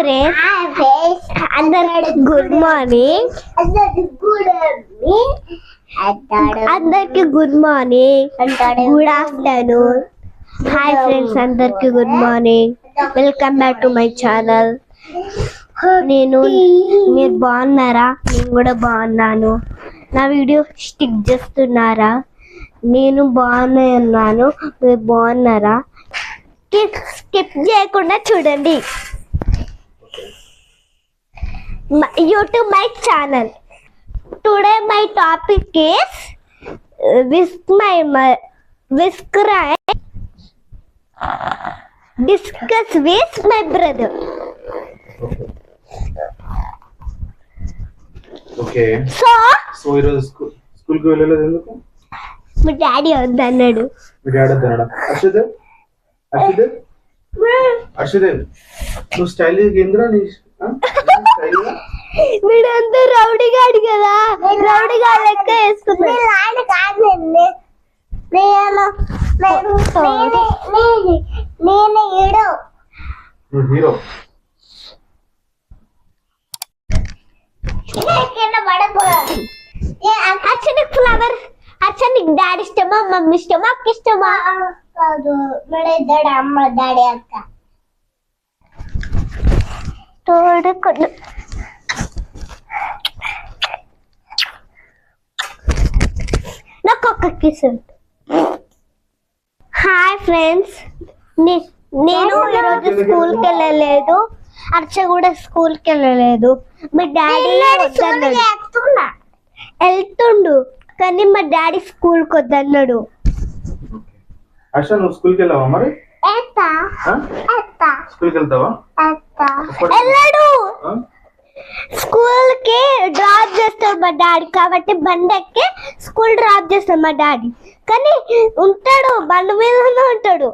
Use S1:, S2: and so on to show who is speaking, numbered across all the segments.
S1: Friends అందరికి good morning. అందరికి good morning good afternoon hi friends అందరికి good morning welcome back to my channel నేను మీరు బాగున్నారా? నేను కూడా బాగున్నాను. నా వీడియో స్టిక్ చేస్తున్నారా? నేను బాగానే ఉన్నాను. మీరు బాగున్నారా? స్కిప్ చేయకుండా చూడండి. YouTube my channel today my topic is whisk my whisk discuss with my brother
S2: okay
S1: so
S2: so ఈరోజు స్కూల్ స్కూల్కి వెళ్ళలేదు ఎందుకు
S1: మా డాడీ వద్దన్నాడు
S2: మీ డాడీ వద్దన్నాడా హర్షదేవ్ హర్షదేవ్ హర్షదేవ్ నువ్వు స్టైల్ ఏంద్రా నీ ఆ? స్టైల్గా?
S1: వీడంతా రౌడీ గాడు కదా. రౌడీ గాడు లెక్క వేసుకున్నాడు
S2: హీరో.
S1: ఫ్లవర్ అచ్చనికి డాడీ ఇష్టమా మమ్మీ ఇష్టమా అక్క ఇష్టమా?
S3: కాదు. మన ఇద్దరు అమ్మ డాడీ అక్క.
S1: తోడుకుడు నాకు ఒక కిస్ హాయ్ ఫ్రెండ్స్ నేను ఈరోజు స్కూల్కి వెళ్ళలేదు అర్చ కూడా స్కూల్కి వెళ్ళలేదు మా డాడీ వెళ్తుండు కానీ మా డాడీ స్కూల్కి వద్దన్నాడు
S2: హర్ష నువ్వు స్కూల్కి వెళ్ళావా మరి? స్కూల్కి వెళ్తావా
S3: ఎత్తా
S1: వెళ్ళాడు? స్కూల్కి డ్రాప్ చేస్తాడు మా డాడీ. కాబట్టి బండి ఎక్కి స్కూల్ డ్రాప్ చేస్తాడు మా డాడీ. కానీ ఉంటాడు బండి మీదనే ఉంటాడు.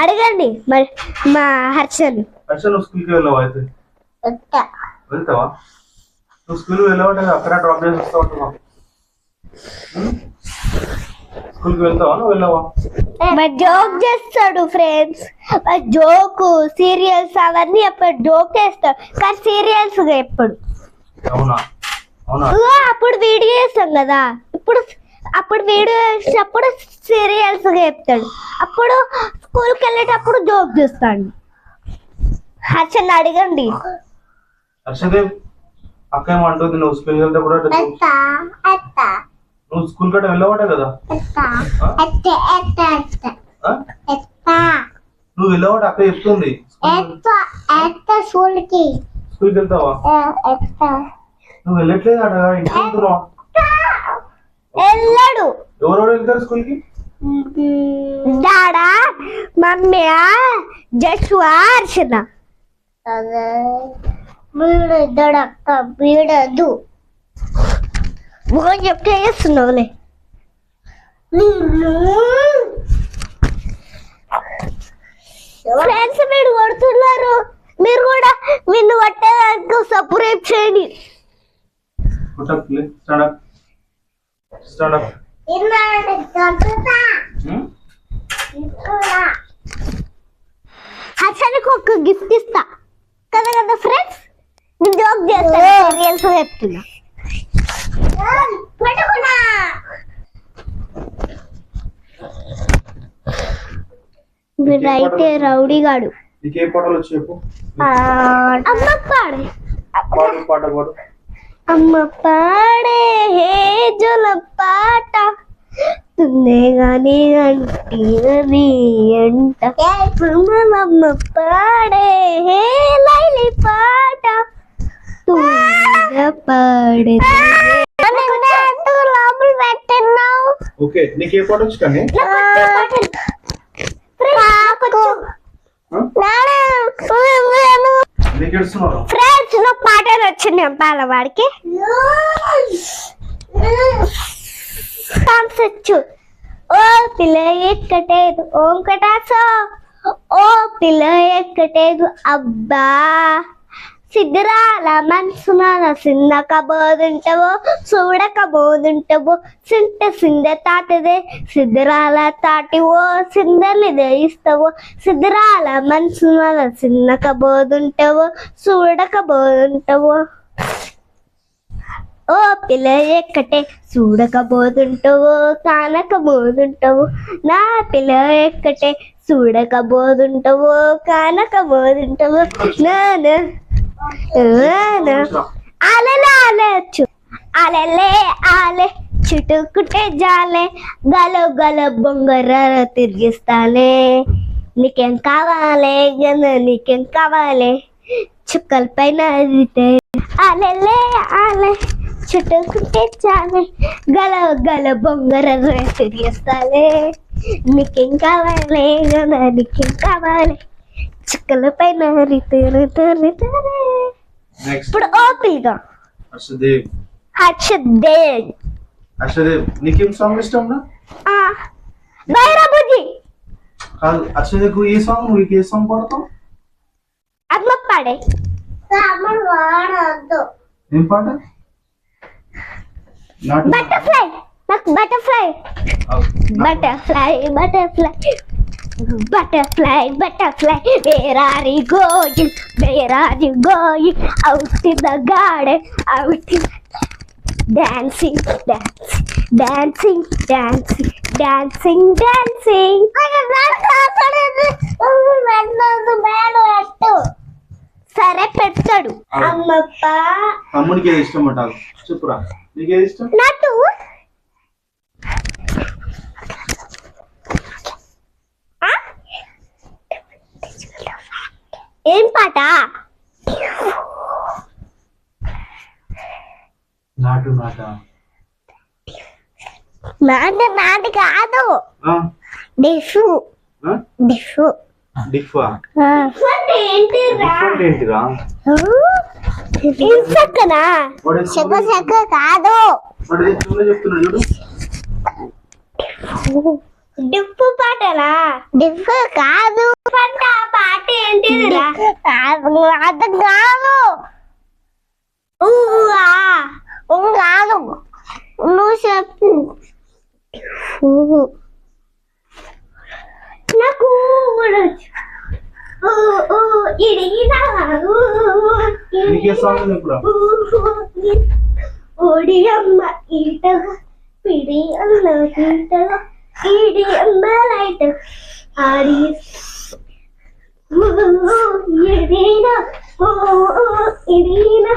S1: అడగండి మరి మా హర్షని.
S2: వెళ్ళావా అయితే? వెళ్తావా? నువ్వు వెళ్ళావంటే అక్కడ డ్రాప్ చేసి వస్తా ఉంటావా స్కూల్కి వెళ్తావా? నువ్వు వెళ్ళావా?
S1: మా జోక్ చేస్తాడు ఫ్రెండ్స్. జోక్ సీరియల్స్ అవన్నీ ఎప్పుడు జోక్ చేస్తాడు. కానీ సీరియల్స్ ఎప్పుడు.
S2: అవునా? అవునా?
S1: అప్పుడు వీడియో చేస్తాం కదా ఇప్పుడు అప్పుడు వీడియో చేసేటప్పుడు సీరియల్స్ చెప్తాడు. అప్పుడు స్కూల్కి వెళ్ళేటప్పుడు జోక్ చేస్తాడు. హర్షని అడగండి.
S2: హర్షదేవ్ అక్క ఏమంటుంది నువ్వు స్కూల్కి వెళ్తే కూడా నువ్వు స్కూల్ కట్ట వెళ్ళవాట కదా? నువ్వు వెళ్ళవాట అక్క చెప్తుంది. స్కూల్
S3: ఎత్తా స్కూల్కి.
S2: వెళ్తావా? నువ్వు వెళ్ళట్లేదు అట ఇంటికి వెళ్తున్నావు
S1: వెళ్ళాడు.
S2: ఎవరెవరు వెళ్తారు స్కూల్కి?
S1: డాడా మమ్మీ జస్వా హర్షన
S3: అదే. వీడు ఇద్దడు అక్క వీడదు.
S1: ఒక చెప్తే చేస్తున్నావులే ఫ్రెండ్స్ మీరు కొడుతున్నారు. మీరు కూడా నిన్ను కొట్టేదానికి సపరేట్ చేయండి.
S3: చదువుతా
S1: హర్షనికి ఒక గిఫ్ట్ ఇస్తా. కదా కదా ఫ్రెండ్స్ నేను జోక్ చేస్తాను సీరియల్స్ చెప్తున్నా వీడైతే రౌడీ గాడు.
S2: నీకు ఏ పాటలు వచ్చి చెప్పు
S1: అమ్మ పాడే.
S2: పాడు పాట పాడు.
S1: అమ్మ పాడే హే జల పాట. తుందే గాని అంటీనది అంట. అమ్మ పాడే హే లైలి పాట. తుంగ పాడే
S2: ఓకే నీకు ఏ పాట వచ్చి కానీ?
S1: ఫ్రెండ్స్లో పాట వచ్చింది చెప్పాల వాడికి సాంగ్స్ వచ్చు ఓ పిల్ల ఎక్కటేదు ఓంకటాసో ఓ పిల్ల ఎక్కటేదు అబ్బా. సిద్ధరాల మనసున? సిన్నక బోదుంటవో? చూడక బోదుంటవో? సింత సింద తాతదే. సిద్ధరాల తాటివో? సిందల్ని దయిస్తావో సిద్ధరాల మనసున? సిన్నక బోదుంటవో? చూడక బోదుంటవో? ఓ పిల్ల ఎక్కటే కానక కానకబోతుంటావు నా పిల్ల ఎక్కటే చూడకబోతుంటావో కానకబోతుంటావు నా అలలే అలే అలలే ఆలే చుట్టుకుంటే జాలే గల గల బొంగర తిరిగిస్తాలే నీకేం కావాలి గన నీకేం కావాలి చుక్కల పైన అలలే ఆలే చుట్టుకుంటే చాలే గల గల బొంగర తిరిగిస్తాలే నీకేం కావాలి గన నీకేం కావాలి చుక్కల పైన రితురు
S2: నెక్స్ట్
S1: ఇప్పుడు ఓపిల్గా
S2: హర్షదేవ్
S1: హర్షదేవ్
S2: హర్షదేవ్ నీకేం సాంగ్ ఇష్టం రా
S1: బైరాబుజీ
S2: కాదు హర్షదేవ్ ఏ సాంగ్ నువ్వు ఏ సాంగ్ పాడతావు
S1: అమ్మ పాడే
S3: అమ్మ వాడద్దు
S2: ఏం పాట నాటు
S1: బటర్ఫ్లై నాకు butterfly butterfly butterfly butterfly butterfly where are you going where are you going out in the garden out in dancing dancing dancing dancing dancing
S3: పెట్టు
S1: సరే పెడతాడు. అమ్మప్ప
S2: తమ్ముడికి ఏది ఇష్టం అంట చెప్పురా. నీకు ఏది ఇష్టం?
S1: నటు ఏం పాట?
S2: నాటు నాట.
S1: నాట నాటి కాదు.
S2: ఆ?
S1: డిఫు.
S2: ఆ?
S1: డిఫు.
S2: డిఫా ఏంటిరా?
S1: ఇన్సక్కనా చెక్క చెక్క కాదు.
S2: చెప్తున్నాడు చూడు.
S1: డిప్పు పాటనా డిప్పు కాదు. పాట పాట ఏంటిదిరా? కాదు. అది కాదు. కాదు. నువ్వు చెప్పు. నాకు కూడా వచ్చు. ఊ, ఊ, ఇడిగినా, ఊ, ఊ,
S2: నీకే సాంగ్ చెప్పురా
S1: ఓడి అమ్మ ఈటగా పిడి అన్న ఈటగా. ఈడి అమ్మ లైట్ ఆడి ఇడిన ఇడిన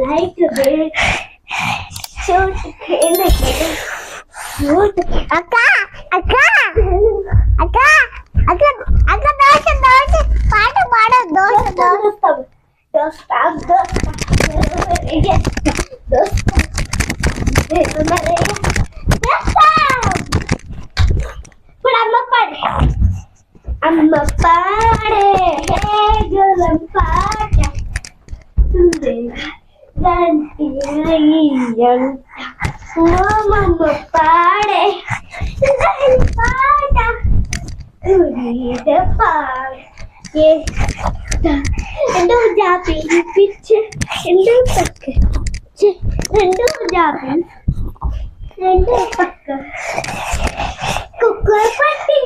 S1: లైట్ అక్క అక్క అక్క అక్క అక్క దోశ దోశ పాట పాడ dosa dosa dosa dosa But I'm a party. I'm a party. Hey, girl, I'm a party. Today, then young. Mom, I'm a party. I'm a party. Ooh, need a party. And do picture. And
S2: do picture. And do.
S1: രണ്ട് പക്ക cooker പട്ടി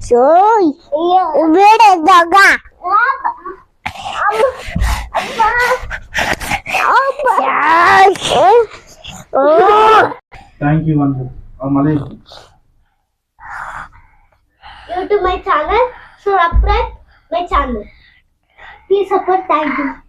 S1: Soy, mire. Thank you, subscribe to my channel, So, subscribe my channel. Please support. Thank you.